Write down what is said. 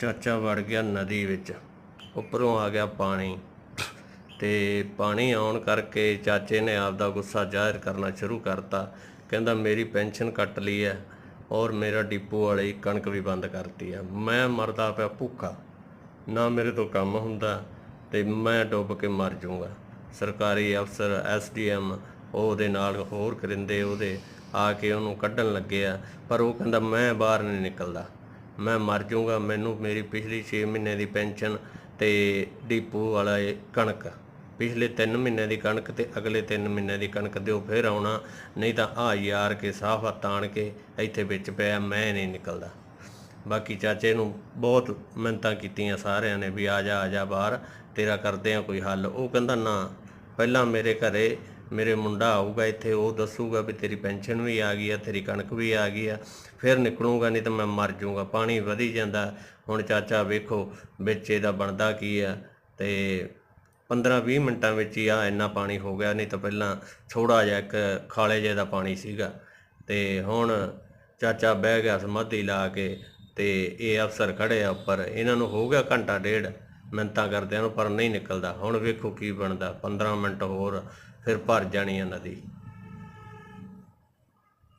ਚਾਚਾ ਵੜ ਗਿਆ ਨਦੀ ਵਿੱਚ, ਉੱਪਰੋਂ ਆ ਗਿਆ ਪਾਣੀ। ਤੇ ਪਾਣੀ ਆਉਣ ਕਰਕੇ ਚਾਚੇ ਨੇ ਆਪਦਾ ਗੁੱਸਾ ਜ਼ਾਹਿਰ ਕਰਨਾ ਸ਼ੁਰੂ ਕਰਤਾ। ਕਹਿੰਦਾ, ਮੇਰੀ ਪੈਨਸ਼ਨ ਕੱਟ ਲਈ ਹੈ ਔਰ ਮੇਰਾ ਡਿਪੂ ਵਾਲੇ ਕਣਕ ਵੀ ਬੰਦ ਕਰਤੀ ਹੈ ਮੈਂ ਮਰਦਾ ਪਿਆ ਭੁੱਖਾ। ਨਾ ਮੇਰੇ ਤੋਂ ਕੰਮ ਹੁੰਦਾ ਤੇ ਮੈਂ ਡੁੱਬ ਕੇ ਮਰ ਜਾਊਂਗਾ। ਸਰਕਾਰੀ ਅਫਸਰ ਐਸਡੀਐਮ ਉਹਦੇ ਨਾਲ ਹੋਰ ਕਰਿੰਦੇ ਉਹਦੇ ਆ ਕੇ ਉਹਨੂੰ ਕੱਢਣ ਲੱਗੇ ਆ, ਪਰ ਉਹ ਕਹਿੰਦਾ, ਮੈਂ ਬਾਹਰ ਨਹੀਂ ਨਿਕਲਦਾ। ਮੈਂ ਮਰ ਜਾਊਂਗਾ, ਮੈਨੂੰ ਮੇਰੀ ਪਿਛਲੀ 6 ਮਹੀਨੇ ਦੀ ਪੈਨਸ਼ਨ ਤੇ ਡੀਪੂ ਵਾਲਾ ਇਹ ਕਣਕ। ਪਿਛਲੇ 3 ਮਹੀਨੇ ਦੀ ਕਣਕ ਤੇ ਅਗਲੇ 3 ਮਹੀਨੇ ਦੀ ਕਣਕ ਦਿਓ, ਫਿਰ ਆਉਣਾ। ਨਹੀਂ ਤਾਂ ਆ ਯਾਰ ਕੇ ਸਾਹ ਹੱਥ ਆਣ ਕੇ ਇੱਥੇ ਵਿੱਚ ਪਿਆ, ਮੈਂ ਨਹੀਂ ਨਿਕਲਦਾ। ਬਾਕੀ ਚਾਚੇ ਨੂੰ ਬਹੁਤ ਮਿਹਨਤਾਂ ਕੀਤੀਆਂ ਸਾਰਿਆਂ ਨੇ ਵੀ ਆ ਜਾ ਆ ਜਾ ਬਾਹਰ, ਤੇਰਾ ਕਰਦੇ ਆ ਕੋਈ ਹੱਲ। ਉਹ ਕਹਿੰਦਾ, ਨਾ, ਪਹਿਲਾਂ ਮੇਰੇ ਘਰੇ ਮੇਰੇ ਮੁੰਡਾ ਆਊਗਾ ਇੱਥੇ, ਉਹ ਦੱਸੂਗਾ ਵੀ ਤੇਰੀ ਪੈਨਸ਼ਨ ਵੀ ਆ ਗਈ ਆ, ਤੇਰੀ ਕਣਕ ਵੀ ਆ ਗਈ ਆ, ਫਿਰ ਨਿਕਲੂੰਗਾ ਨਹੀਂ ਤਾਂ ਮੈਂ ਮਰ ਜਾਊਂਗਾ, ਪਾਣੀ ਵਧੀ ਜਾਂਦਾ। ਹੁਣ ਚਾਚਾ ਵੇਖੋ ਵਿੱਚ ਇਹਦਾ ਬਣਦਾ ਕੀ ਆ ਤੇ 15-20 ਮਿੰਟਾਂ ਵਿੱਚ ਹੀ ਆ, ਇੰਨਾ ਪਾਣੀ ਹੋ ਗਿਆ, ਨਹੀਂ ਤਾਂ ਪਹਿਲਾਂ ਥੋੜਾ ਜਿਹਾ ਇੱਕ ਖਾਲੇ ਜਿਹੇ ਦਾ ਪਾਣੀ ਸੀਗਾ। ਤੇ ਹੁਣ ਚਾਚਾ ਬਹਿ ਗਿਆ ਸਮਾਧੀ ਲਾ ਕੇ ਤੇ ਇਹ ਅਫਸਰ ਖੜੇ ਆ ਉੱਪਰ, ਇਹਨਾਂ ਨੂੰ ਹੋ ਗਿਆ ਘੰਟਾ ਡੇਢ। ਮਿੰਤਾਂ ਕਰਦਿਆਂ ਨੂੰ ਪਰ ਨਹੀਂ ਨਿਕਲਦਾ। ਹੁਣ ਵੇਖੋ ਕੀ ਬਣਦਾ। 15 ਮਿੰਟ ਹੋਰ, ਫਿਰ ਭਰ ਜਾਣੀ ਆ ਨਦੀ।